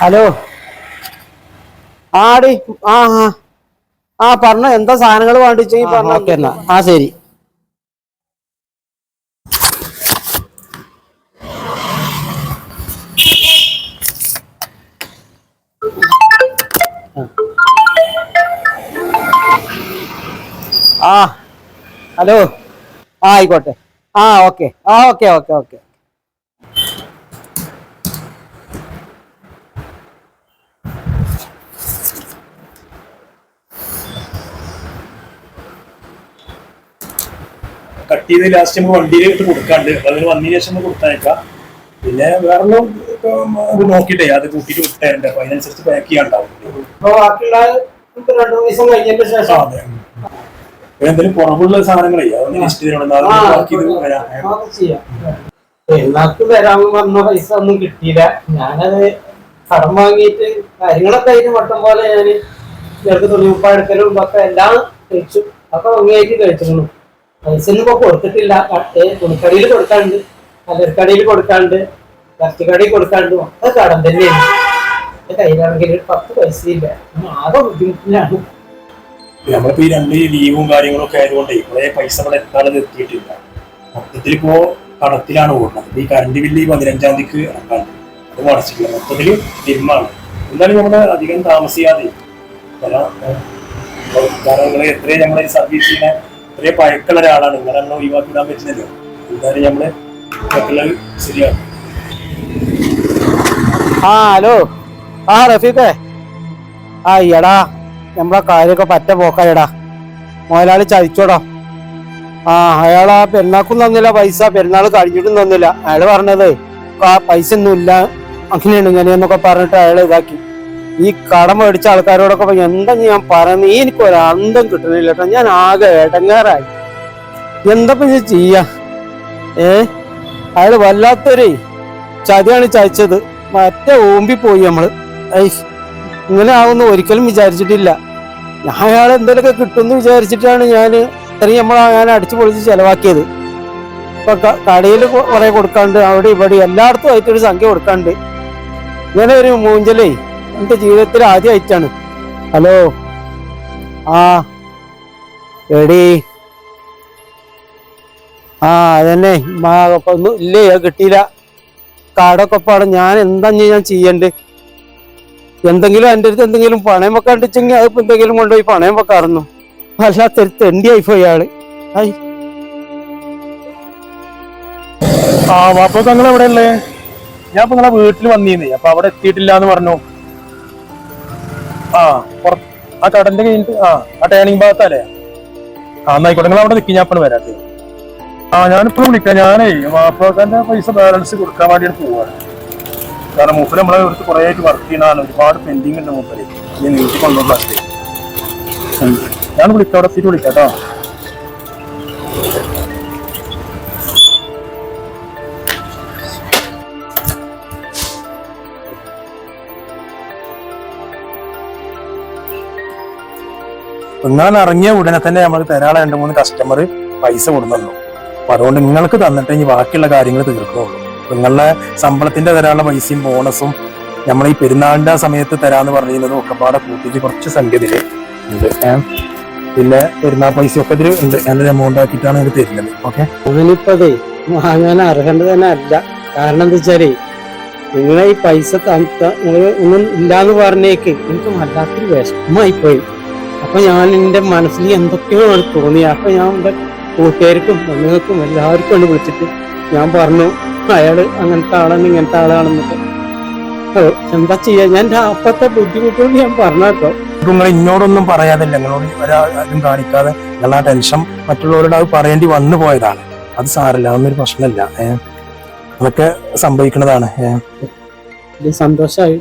Hello. ആടി ആ ആ. ആ പറഞ്ഞ എന്താ സാധനങ്ങൾ വേണ്ടിച്ചെങ്കിൽ പറഞ്ഞു. എന്നാ. ആ ശരി. ആ ഹലോ. ആ ആയിക്കോട്ടെ. ആ ഓക്കെ. ആ ഓക്കെ ഓക്കെ ഓക്കെ. കട്ട് ചെയ്ത് ലാസ്റ്റ് നമുക്ക് വണ്ടിയിൽ ഇട്ട് കൊടുക്കാണ്ട്. അതിന് വന്നതിന് ശേഷം നമ്മൾ കൊടുത്തയക്കാം പിന്നെ വേറെ നോക്കിയിട്ടേ അത് കൂട്ടിയിട്ട് വിട്ടേണ്ട അപ്പൊ അതിനനുസരിച്ച് പാക്ക് ചെയ്യാണ്ടാവും എന്തെങ്കിലും കുറവുള്ള സാധനങ്ങൾ അതൊന്ന് ലിസ്റ്റ് വന്ന. പെരുന്നാൾക്ക് പൈസ ഒന്നും കിട്ടിയില്ല. ഞാനത് കടം വാങ്ങിയിട്ട് കാര്യങ്ങളൊക്കെ അതിന് വട്ടം പോലെ ഞാൻ ചെറുക്ക് തുണിപ്പാടുക്കലും ഒക്കെ എല്ലാം കഴിച്ചു അപ്പൊ ഭംഗിയായിട്ട് കഴിച്ചിരുന്നു. പൈസ ഒന്നും ഇപ്പൊ കൊടുത്തിട്ടില്ല. തുണിക്കടയിൽ കൊടുക്കാണ്ട് കലർക്കടയിൽ കൊടുക്കാണ്ട് കടയിൽ കൊടുക്കാണ്ട് ഒക്കെ കടം തന്നെയാണ്. എന്റെ കയ്യിലാണെങ്കിൽ ഒരു പത്ത് പൈസയില്ല ആകെ ബുദ്ധിമുട്ടിലാണ്. നമ്മളിപ്പോ ഈ രണ്ട് ലീവും കാര്യങ്ങളും ഒക്കെ ആയതുകൊണ്ട് ഇവിടെ പൈസ ഇവിടെ എത്താതെ എത്തിയിട്ടില്ല മൊത്തത്തിൽ ഇപ്പോ കടത്തിലാണ് ഓടുന്നത്. ഈ കറണ്ട് ബില്ല് ഈ പതിനഞ്ചാം തീയതിക്ക് ഇറക്കാണ്ട് അത് അടച്ചിട്ടില്ല മൊത്തത്തിൽ തിരുമാണ് എന്തായാലും നമ്മൾ അധികം താമസിയാതെ കാരണം എത്രയും നമ്മളെ സർവീസ് ചെയ്യുന്ന എത്രയും പഴക്കുള്ള ഒരാളാണ്. നിങ്ങളെ നമ്മൾ ഒഴിവാക്കി വിടാൻ പറ്റില്ലല്ലോ എന്തായാലും നമ്മൾ മറ്റുള്ളത് ശരിയാണ്. ആ ഹലോ. ആ റഫീഖേ. ആ എടാ നമ്മളെ കാര്യമൊക്കെ പറ്റ പോക്കായടാ. മുതലാളി ചതിച്ചോടാ. ആ അയാൾ ആ പെരുന്നാക്കും തന്നില്ല പൈസ പെരുന്നാൾ കഴിഞ്ഞിട്ടും തന്നില്ല. അയാൾ പറഞ്ഞത് ആ പൈസ ഒന്നും ഇല്ല അങ്ങനെയാണ് ഇങ്ങനെയെന്നൊക്കെ പറഞ്ഞിട്ട് അയാൾ ഇതാക്കി. ഈ കടം മേടിച്ച ആൾക്കാരോടൊക്കെ എന്താ ഞാൻ പറയുന്നത് എനിക്ക് ഒരു അന്തം കിട്ടുന്നില്ല കേട്ടോ ഞാൻ ആകെ ഏട്ടങ്ങാറായി എന്താ ഞാൻ ചെയ്യാ? ഏ? അയാൾ വല്ലാത്തൊരു ചതിയാണ് ചതിച്ചത്. മറ്റേ ഓമ്പി പോയി നമ്മൾ. ഐ ഇങ്ങനെ ആവുമെന്ന് ഒരിക്കലും വിചാരിച്ചിട്ടില്ല. ഞാൻ അയാൾ എന്തെങ്കിലുമൊക്കെ കിട്ടുമെന്ന് വിചാരിച്ചിട്ടാണ് ഞാൻ ഇത്രയും നമ്മൾ ഞാൻ അടിച്ചു പൊളിച്ച് ചെലവാക്കിയത്. ഇപ്പൊ കടയിൽ കുറെ കൊടുക്കാണ്ട് അവിടെ ഇവിടെ എല്ലായിടത്തും ആയിട്ടൊരു സംഖ്യ കൊടുക്കാണ്ട്. ഇങ്ങനെ ഒരു മൂഞ്ചലേ എന്റെ ജീവിതത്തിൽ ആദ്യമായിട്ടാണ് ഹലോ? ആ. എടി. ആ അതന്നെ. ഒന്നും ഇല്ലേ? കിട്ടിയില്ല. കാടൊക്കെ പാടം ഞാൻ എന്താ ഞാൻ ചെയ്യണ്ട് എന്തെങ്കിലും എന്റെ അടുത്ത് എന്തെങ്കിലും പണയം വെക്കാണ്ടിച്ചെങ്കിൽ അത് എന്തെങ്കിലും കൊണ്ടുപോയി പണയം വെക്കാറുന്നു. വല്ലാത്തൊരു തെണ്ടിയായി പോയി ആൾ. ആയി ആ വാപ്പ തങ്ങൾ എവിടെ ഉള്ളേ? ഞാൻ ഇപ്പൊ നിങ്ങളെ വീട്ടിൽ വന്നിരുന്നേ അപ്പൊ അവിടെ എത്തിയിട്ടില്ല എന്ന് പറഞ്ഞു. ആ ആ കടന്റെ കഴിഞ്ഞിട്ട് ആ ആ ടേണിംഗ് ഭാഗത്തല്ലേ? ആ എന്നായിക്കോട്ടെ. നിങ്ങൾ അവിടെ നിൽക്കി ഞാൻ ഇപ്പോൾ വരാത്തെ ആ ഞാനിപ്പോഴും വിളിക്കാം. ഞാനേ വാപ്പാക്കാന്റെ പൈസ ബാലൻസ് കൊടുക്കാൻ വേണ്ടിയാണ് പോവാണ് കാരണം മൂപ്പര് നമ്മളെ അടുത്ത് കുറേ ആയിട്ട് വർക്ക് ചെയ്യണതാണ് ഒരുപാട് പെൻഡിങ് ഉണ്ട് മൂപ്പര്. നീട്ടി കൊണ്ടുള്ള ഞാൻ വിളിക്കാം. അവിടെ എത്തിയിട്ട് വിളിക്കാം കേട്ടോ. നിങ്ങൾ ഇറങ്ങിയ ഉടനെ തന്നെ നമ്മൾ തരാളെ രണ്ട് മൂന്ന് കസ്റ്റമർ പൈസ കൊടുക്കുന്നു അപ്പൊ അതുകൊണ്ട് നിങ്ങൾക്ക് തന്നിട്ട് ഇനി ബാക്കിയുള്ള കാര്യങ്ങൾ തീർക്കുന്നുള്ളൂ. നിങ്ങളുടെ ശമ്പളത്തിന്റെ തരാനുള്ള പൈസയും ബോണസും നമ്മൾ ഈ പെരുന്നാളിന്റെ സമയത്ത് തരാന്ന് പറഞ്ഞിരുന്നത് ഒക്കെ പാടെ കൂട്ടിയിട്ട് കുറച്ച് സംഖ്യ പിന്നെ പെരുന്നാൾ പൈസ ഒക്കെ ഇതിൽ ഉണ്ട്. നല്ലൊരു എമൗണ്ട് ആക്കിയിട്ടാണ് ഇത് തരുന്നത്. ഓക്കെ? അവനിപ്പതേ വാങ്ങാൻ അർഹണ്ട തന്നെ അല്ല. കാരണം എന്താ വെച്ചാലേ നിങ്ങളെ ഈ പൈസ തന്ന- നിങ്ങൾ ഒന്നും ഇല്ലാന്ന് പറഞ്ഞേക്ക്. എനിക്ക് വല്ലാത്തൊരു വിഷമമായി പോയി അപ്പൊ ഞാൻ എന്റെ മനസ്സിൽ എന്തൊക്കെയോ തോന്നി അപ്പൊ ഞാൻ എന്റെ കൂട്ടുകാർക്കും പെണ്ണുങ്ങൾക്കും എല്ലാവർക്കും ഒന്ന് വിളിച്ചിട്ട് ഞാൻ പറഞ്ഞു അയാൾ അങ്ങനത്തെ ആളാണ് ഇങ്ങനത്തെ ആളാണെന്നൊക്കെ എന്താ ചെയ്യാ? ഞാൻ എന്റെ അപ്പത്തെ ബുദ്ധിമുട്ടുകൊണ്ട് ഞാൻ പറഞ്ഞോ നിങ്ങൾ ഇന്നോടൊന്നും പറയാതില്ല. നിങ്ങളോട് ഒരാളും കാണിക്കാതെ നിങ്ങൾ ആ ടെൻഷൻ മറ്റുള്ളവരോട് അത് പറയേണ്ടി വന്നു പോയതാണ്. അത് സാറില്ല അതൊന്നൊരു പ്രശ്നമില്ല. ഏഹ് അതൊക്കെ സംഭവിക്കുന്നതാണ്. ഏഹ് സന്തോഷമായി